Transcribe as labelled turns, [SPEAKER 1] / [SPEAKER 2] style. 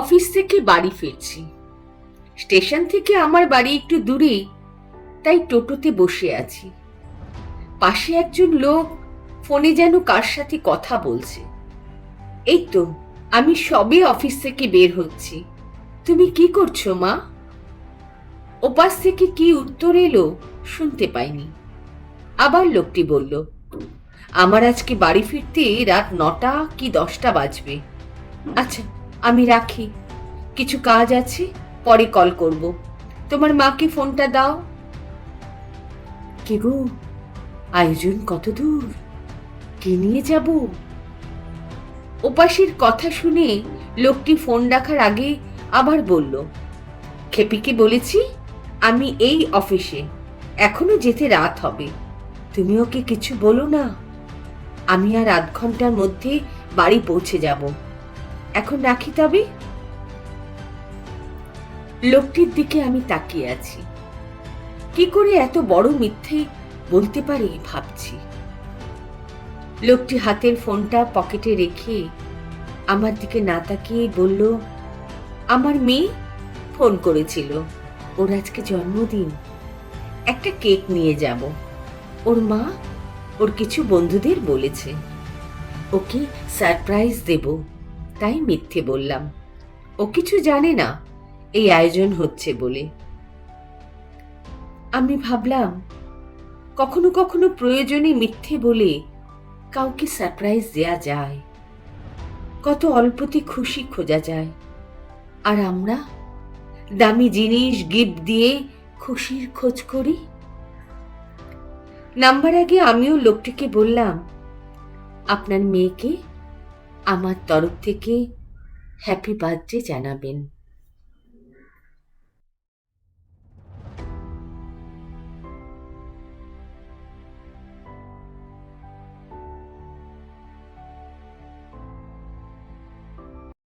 [SPEAKER 1] Office থেকে বাড়ি ফিরছি। স্টেশন থেকে আমার বাড়ি একটু দূরেই, তাই টোটোতে বসে আছি। পাশে একজন লোক ফোনে যেন কার সাথে কথা বলছে। এই তো, আমি সবে অফিস থেকে বের হচ্ছি। তুমি কি করছ, মা? ওপাশ থেকে কি উত্তর এলো শুনতে পাইনি। আবার লোকটি বলল, আমার আজকে বাড়ি ফিরতে রাত নটা কি দশটা বাজবে? আচ্ছা আমি রাখি। কিছু কাজ আছে, পরে কল করব। তোমার মাকে ফোনটা দাও। কে গো? আয়োজন কত দূর? কে নিয়ে যাব? ওপাশের কথা শুনে লোকটি ফোন রাখার আগে আবার বলল, খেপিকে বলেছি আমি এই অফিসে। এখনও যেতে রাত হবে। তুমি ওকে কিছু বলো না। আমি আর আধ ঘণ্টার মধ্যে বাড়ি পৌঁছে যাব। এখন রাখি তবে? লোকটির দিকে আমি তাকিয়ে আছি। কি করে এত বড় মিথ্যে বলতে পারে ভাবছি। লোকটি হাতের ফোনটা পকেটে রেখে আমার দিকে না তাকিয়ে বলল, আমার মেয়ে ফোন করেছিল। ওর আজকে জন্মদিন। একটা কেক নিয়ে যাব। ওর মা ওর কিছু বন্ধুদের বলেছে। ওকে সারপ্রাইজ দেব। তাই মিথ্যে বললাম। ও কিছু জানে না, এই আয়োজন হচ্ছে বলে। আমি ভাবলাম, কখনো কখনো প্রয়োজনে মিথ্যে বলে কাউকে সারপ্রাইজ দেয়া যায়। কত অল্পতে খুশি খোঁজা যায়। আর আমরা দামি জিনিস গিফট দিয়ে খুশির খোঁজ করি? নাম্বার আগে আমিও লোকটিকে বললাম, আপনার মেয়েকে আমার তরফ থেকে হ্যাপি বার্থডে জানাবেন।